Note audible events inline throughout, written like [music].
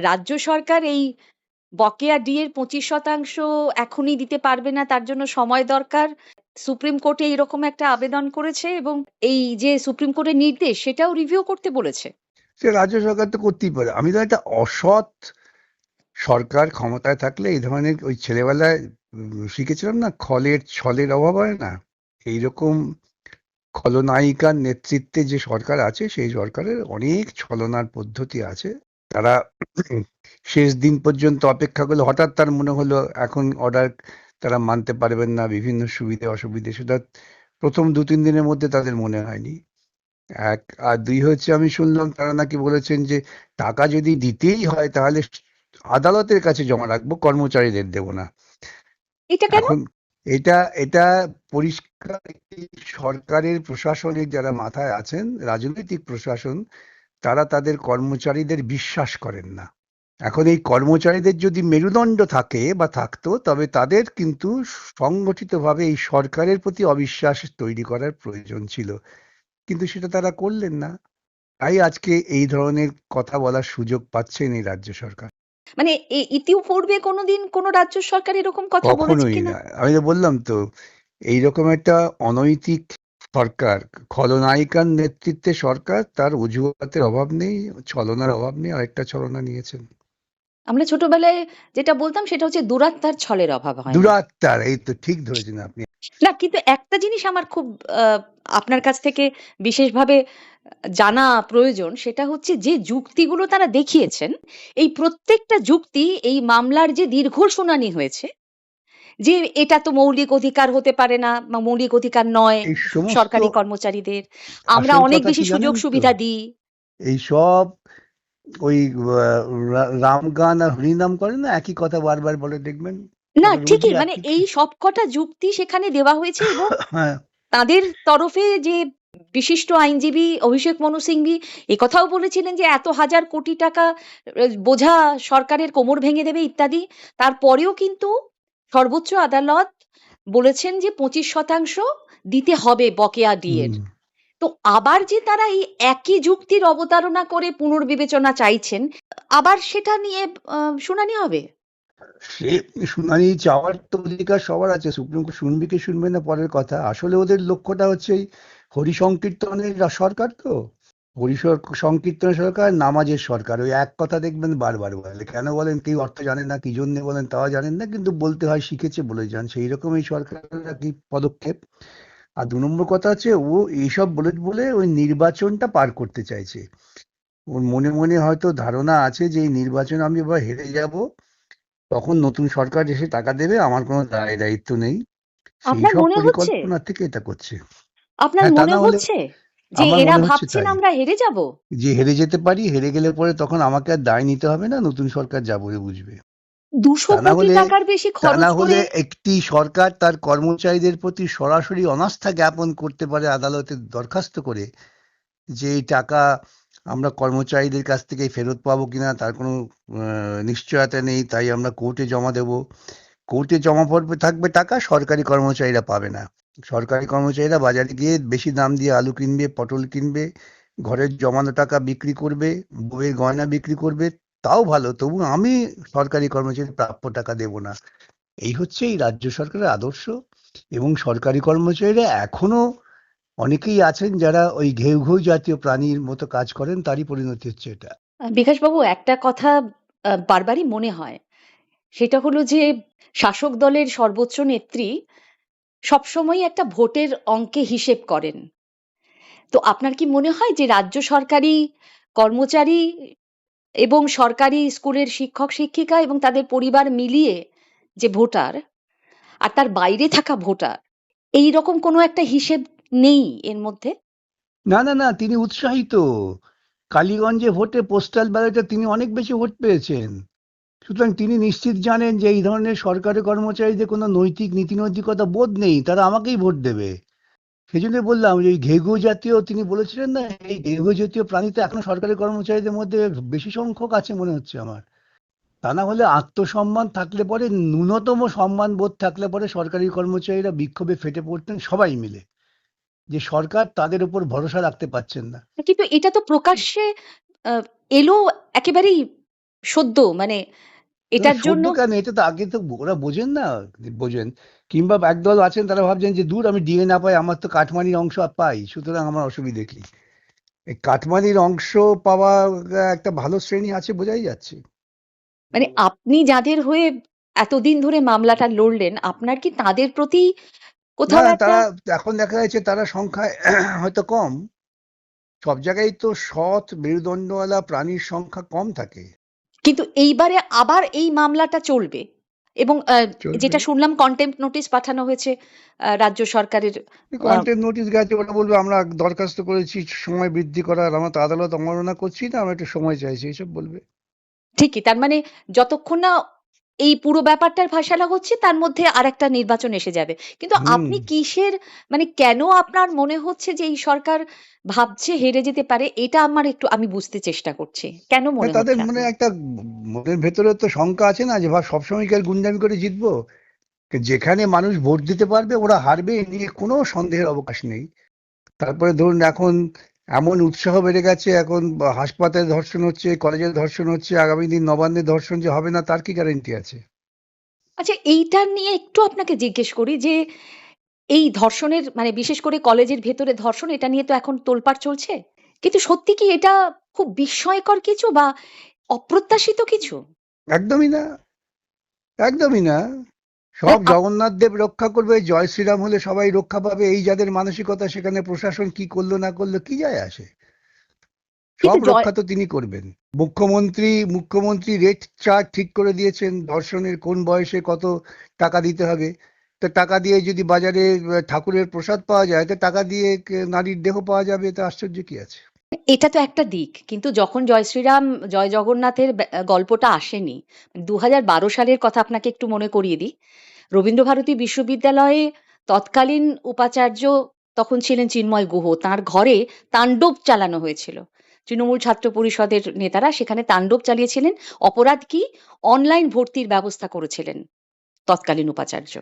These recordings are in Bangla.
রাজ্য সরকার এই বকেয়া ডি এর পঁচিশ শতাংশ এখনই দিতে পারবে না, তার জন্য সময় দরকার। সুপ্রিম কোর্টে এইরকম একটা আবেদন করেছে এবং এই যে সুপ্রিম কোর্টের নির্দেশ, সেটাও রিভিউ করতে বলেছে। সে রাজ্য সরকার তো করতেই পারে। আমি তো একটা অসৎ সরকার ক্ষমতায় থাকলে এই ধরনের ওই ছেলেবেলায় শিখেছিলাম না, খলের ছলের অভাব হয় না? এইরকম খলনায়িকার নেতৃত্বে যে সরকার আছে, সেই সরকারের অনেক ছলনার পদ্ধতি আছে। তারা শেষ দিন পর্যন্ত অপেক্ষা করলে। হঠাৎ তার মনে হলো এখন অর্ডার তারা মানতে পারবেন না বিভিন্ন সুবিধে অসুবিধে। সেটা প্রথম দু তিন দিনের মধ্যে তাদের মনে হয়নি। এক আর দুই হচ্ছে আমি শুনলাম তারা নাকি বলেছেন যে টাকা যদি দিতেই হয় তাহলে আদালতের কাছে জমা রাখব কর্মচারীদের দেব না। এটা এখন এটা এটা পরিষ্কার সরকারের প্রশাসনিক যারা মাথায় আছেন রাজনৈতিক প্রশাসন তারা তাদের কর্মচারীদের বিশ্বাস করেন না। এখন এই কর্মচারীদের যদি মেরুদণ্ড থাকে বা থাকতো তবে তাদের কিন্তু সংগঠিতভাবে এই সরকারের প্রতি অবিশ্বাস তৈরি করার প্রয়োজন ছিল। কিন্তু সেটা তারা করলেন না। তাই আজকে এই ধরনের কথা বলার সুযোগ পাচ্ছেন এই রাজ্য সরকার। মানে ইতিপূর্বে কোনোদিন কোনো রাজ্য সরকার এরকম কথা বলেছে কখনোই কিনা? না। আমি তো বললাম তো এইরকম একটা অনৈতিক সরকার। খলনায়িকার নেতৃত্বে সরকার তার অজুহাতের অভাব নেই ছলনার অভাব নেই আরেকটা ছলনা নিয়েছেন। আমরা ছোটবেলায় যেটা বলতাম সেটা হচ্ছে দুরাত্মার ছলের অভাব হয়। দুরাত্মার এই তো ঠিক ধরেছেন আপনি। না কিন্তু একটা জিনিস আমার খুব আপনার কাছ থেকে বিশেষভাবে জানা প্রয়োজন সেটা হচ্ছে যে যুক্তিগুলো তারা দেখিয়েছেন এই প্রত্যেকটা যুক্তি এই মামলার যে দীর্ঘ শুনানি হয়েছে যে এটা তো মৌলিক অধিকার হতে পারে না বা মৌলিক অধিকার নয় সরকারি কর্মচারীদের। আমরা অনেক বেশি সুযোগ সুবিধা দিই। এই সব ওই আহ, রা- রাম গান আর হরিনাম করে না? একই কথা বারবার বলে দেখবেন? না ঠিকই মানে এই সবকটা যুক্তি সেখানে দেওয়া হয়েছে এবং [laughs] হ্যাঁ। তাদের তরফে যে বিশিষ্ট আইনজীবী অভিষেক মনু সিংভি এ কথাও বলেছিলেন যে এত হাজার কোটি টাকা বোঝা সরকারের কোমর ভেঙে দেবে ইত্যাদি। তারপরেও কিন্তু সর্বোচ্চ আদালত বলেছেন যে পঁচিশ শতাংশ দিতে হবে বকেয়া ডিএর। তো আবার যে তারা এই একই যুক্তির অবতারণা করে পুনর্বিবেচনা চাইছেন আবার সেটা নিয়ে শুনানি হবে? সে শুনানি চাওয়ার তো অধিকার সবার আছে। সুপ্রিম কোর্ট শুনবে কি শুনবে না পরের কথা। আসলে ওদের লক্ষ্যটা হচ্ছে হরি সংকীর্তনের সরকার তো। হরি সর- সংকীর্তনের সরকার নামাজের সরকার। ওই এক কথা দেখবেন বারবার বলে। কেন বলেন? কেউ অর্থ জানেন না কি জন্য বলেন তাও জানেন না কিন্তু বলতে হয় শিখেছে বলে যান সেই রকম এই সরকারের আর কি পদক্ষেপ। আর দু নম্বর কথা হচ্ছে ও এইসব বলে বলে ওই নির্বাচনটা পার করতে চাইছে। ওর মনে মনে হয়তো ধারণা আছে যে এই নির্বাচন আমি এবার হেরে যাব। তখন নতুন সরকার এসে টাকা দেবে আমার কোনো দায় দায়িত্ব নেই সেই সব পরিকল্পনা থেকে এটা করছে। আপনার হ্যাঁ, তা মনে না হলে- হচ্ছে? যে এরা ভাবছেন আমরা হেরে যাব। যে হেরে যেতে পারি হেরে গেলে পরে তখন আমাকে আর দায় নিতে হবে না নতুন সরকার যা বলে বুঝবে। দুশো কোটি হলে- টাকার বেশি খরচ করে একটি সরকার তার কর্মচারীদের প্রতি সরাসরি অনাস্থা জ্ঞাপন করতে পারে আদালতে দরখাস্ত করে যে এই টাকা আমরা কর্মচারীদের কাছ থেকে ফেরত পাবো কিনা তার কোনো নিশ্চয়তা নেই তাই আমরা কোর্টে জমা দেব। কোর্টে জমা পড়বে থাকবে টাকা, সরকারি কর্মচারীরা পাবে না। সরকারি কর্মচারীরা বাজারে গিয়ে বেশি দাম দিয়ে আলু কিনবে, পটল কিনবে, ঘরের জমানো টাকা বিক্রি করবে বইয়ের গয়না বিক্রি করবে, তাও ভালো, তবু আমি সরকারি কর্মচারী প্রাপ্য টাকা দেব না। এই হচ্ছে এই রাজ্য সরকারের আদর্শ, এবং সরকারি কর্মচারীরা এখনও অনেকেই আছেন যারা ওই ঘেউ ঘেউ জাতীয় প্রাণীর মতো কাজ করেন, তারই পরিণতি হচ্ছে এটা। বিকাশবাবু, একটা কথা বারবারই মনে হয় সেটা হলো যে শাসক দলের সর্বোচ্চ নেত্রী সবসময় একটা ভোটের অঙ্কে হিসেব করেন। তো আপনার কি মনে হয় যে রাজ্য সরকারি কর্মচারী এবং সরকারি স্কুলের শিক্ষক, শিক্ষিকা এবং তাদের পরিবার মিলিয়ে যে ভোটার আর তার বাইরে থাকা ভোটার, এই রকম কোনো একটা হিসেব নেই এর মধ্যে? না না না, তিনি উৎসাহিত। কালীগঞ্জে ভোটে পোস্টাল ব্যালটে তিনি অনেক বেশি ভোট পেয়েছেন। সুতরাং তিনি নিশ্চিত জানেন যে এই ধরনের সরকারি কর্মচারীদের কোনো নৈতিক নীতি নৈতিকতা বোধ নেই, তারা আমাকেই ভোট দেবে। সেই জন্য বললাম যে ঘেঘু জাতীয়, তিনি বলেছিলেন না, এই ঘেঘু জাতীয় প্রাণী তো এখনও সরকারি কর্মচারীদের মধ্যে বেশি সংখ্যক আছে মনে হচ্ছে আমার। তা না হলে আত্মসম্মান থাকলে পরে, ন্যূনতম সম্মান বোধ থাকলে পরে সরকারি কর্মচারীরা বিক্ষোভে ফেটে পড়তেন সবাই মিলে। যে সরকার তাদের উপর ভরসা রাখতে পারছেন না। কিন্তু এটা তো প্রকাশ্যে এলো একেবারেই সদ্য মানে এটার জন্য কেন? এটা তো আগে তো ওরা বোঝেন না বোঝেন। কিংবা একদল আছেন তারা ভাবছেন যে দূর আমি ডিএ না পাই আমার তো কাঠমানির অংশ পাই সুতরাং আমার অসুবিধে কি? এই কাটমানির অংশ পাওয়া একটা ভালো শ্রেণি আছে বোঝাই যাচ্ছে। মানে আপনি যাদের হয়ে এতদিন ধরে মামলাটা লড়লেন আপনার কি তাদের প্রতি কোথাও তারা এখন দেখা যাচ্ছে তারা সংখ্যায় হয়তো কম। সব জায়গায় তো সৎ মেরুদণ্ডওয়ালা প্রাণীর সংখ্যা কম থাকে। কিন্তু এইবারে আবার এই মামলাটা চলবে। এবং যেটা শুনলাম কন্টেম্প নোটিশ পাঠানো হয়েছে রাজ্য সরকারের কন্টেম্প কন্টেন্ট নোটিশ গেছে ওটা বলবে আমরা দরখাস্ত করেছি সময় বৃদ্ধি করার আমরা তো আদালত অবমাননা করছি না আমরা একটু সময় চাইছি এইসব বলবে। ঠিকই তার মানে যতক্ষণ না এই পুরো ব্যাপারটার ফাইসালা হচ্ছে তার মধ্যে আর একটা নির্বাচন এসে যাবে। কিন্তু আপনি কিসের মানে কেন আপনার মনে হচ্ছে যে এই সরকার ভাবছে হেরে যেতে পারে? এটা আমার একটু আমি বুঝতে চেষ্টা করছি। কেন মনে তাদের হচ্ছে মনে একটা মনের ভেতরে তো শঙ্কা আছে না যে ভাব সবসময় কি আর গুন্ডামি করে জিতবো? যেখানে মানুষ ভোট দিতে পারবে ওরা হারবে এ নিয়ে কোনো সন্দেহের অবকাশ নেই। তারপরে ধরুন এখন এমন উৎসাহ বেড়ে গেছে এখন হাসপাতালে ধর্ষণ হচ্ছে কলেজে ধর্ষণ হচ্ছে আগামী দিন নবান্নে ধর্ষণ যে হবে না তার কি গ্যারেন্টি আছে? আচ্ছা এইটা নিয়ে একটু আপনাকে জিজ্ঞেস করি যে এই ধর্ষণের মানে বিশেষ করে কলেজের ভেতরে ধর্ষণ এটা নিয়ে তো এখন তোলপাড় চলছে? কিন্তু সত্যি কি এটা খুব বিস্ময়কর কিছু বা অপ্রত্যাশিত কিছু? একদমই না। একদমই না। সব জগন্নাথ দেব রক্ষা করবে জয় শ্রীরাম হলে সবাই রক্ষা পাবে এই যাদের মানসিকতা সেখানে প্রশাসন কি করল না করল কি যায় আসে? সব রক্ষা তো তিনি করবেন। মুখ্যমন্ত্রী মুখ্যমন্ত্রী রেট চার্ট ঠিক করে দিয়েছেন দর্শনের কোন বয়সে কত টাকা দিতে হবে। তো টাকা দিয়ে যদি বাজারে ঠাকুরের প্রসাদ পাওয়া যায় তো টাকা দিয়ে নারীর দেহ পাওয়া যাবে তো আশ্চর্য কি আছে? এটা তো একটা দিক, কিন্তু যখন জয় শ্রীরাম, জয় জগন্নাথের গল্পটা আসেনি দু হাজার বারো সালের কথা আপনাকে একটু মনে করিয়ে দিই। রবীন্দ্রভারতী বিশ্ববিদ্যালয়ে তৎকালীন উপাচার্য তখন ছিলেন চিন্ময় গুহ, তার ঘরে তাণ্ডব চালানো হয়েছিল। তৃণমূল ছাত্র পরিষদের নেতারা সেখানে তাণ্ডব চালিয়েছিলেন, অপরাধ কি? অনলাইন ভর্তির ব্যবস্থা করেছিলেন। তৎকালীন উপাচার্য।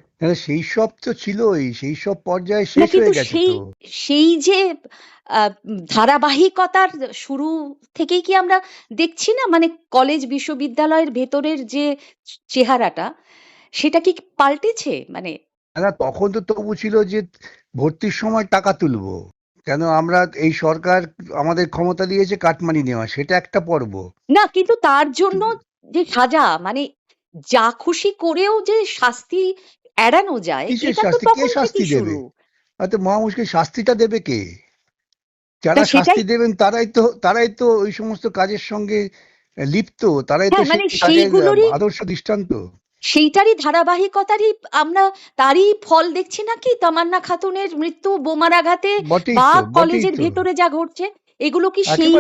সেই সব তো ছিলই সেই সব পর্যায়ে শেষ হয়ে গেছে সেই সেই যে ধারাবাহিকতার শুরু থেকেই কি আমরা দেখছি না? মানে কলেজ বিশ্ববিদ্যালয়ের ভেতরের যে চেহারাটা সেটা কি পাল্টেছে? মানে না তখন তো তবু ছিল যে ভর্তির সময় টাকা তুলবো। কেন আমরা এই সরকার আমাদের ক্ষমতা দিয়েছে কাটমানি নেওয়া সেটা একটা পর্ব। না কিন্তু তার জন্য যে সাজা মানে যা খুশি করেও যে শাস্তি এড়ানো যায় এটা তো শাস্তি? তখন শুরু। শাস্তিটা দেবে কে? যারা শাস্তি দেবেন তারাই তো তারাই তো ওই সমস্ত কাজের সঙ্গে লিপ্ত তারাই তো হ্যাঁ মানে আদর্শ দৃষ্টান্ত। সেইটারই ধারাবাহিকতারই আমরা তারই ফল দেখছি নাকি তামান্না খাতুনের মৃত্যু বোমার আঘাতে বা কলেজের ভেতরে যা ঘটছে এগুলো কি সেই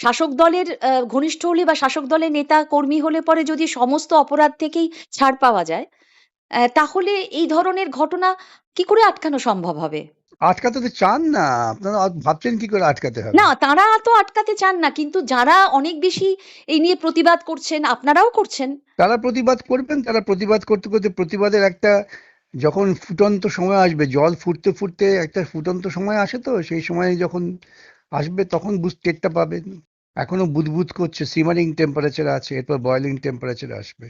শাসক দলের ঘনিষ্ঠ হলে বা শাসক দলের নেতা কর্মী হলে পরে যদি সমস্ত অপরাধ থেকেই ছাড় পাওয়া যায় তাহলে এই ধরনের ঘটনা কি করে আটকানো সম্ভব হবে? আটকাতে তো চান না। আপনারা ভাবছেন কি করে আটকাতে হবে? না তারা তো আটকাতে চান না কিন্তু যারা অনেক বেশি এই নিয়ে প্রতিবাদ করছেন আপনারাও করছেন। তারা প্রতিবাদ করবেন তারা প্রতিবাদ করতে করতে প্রতিবাদের একটা যখন ফুটন্ত সময় আসবে জল ফুটতে ফুটতে একটা ফুটন্ত সময় আসে তো সেই সময় যখন আসবে তখন বুঝ টেরটা পাবেন। এখনও বুদবুদ করছে সিমারিং টেম্পারেচার আছে এরপর বয়লিং টেম্পারেচার আসবে।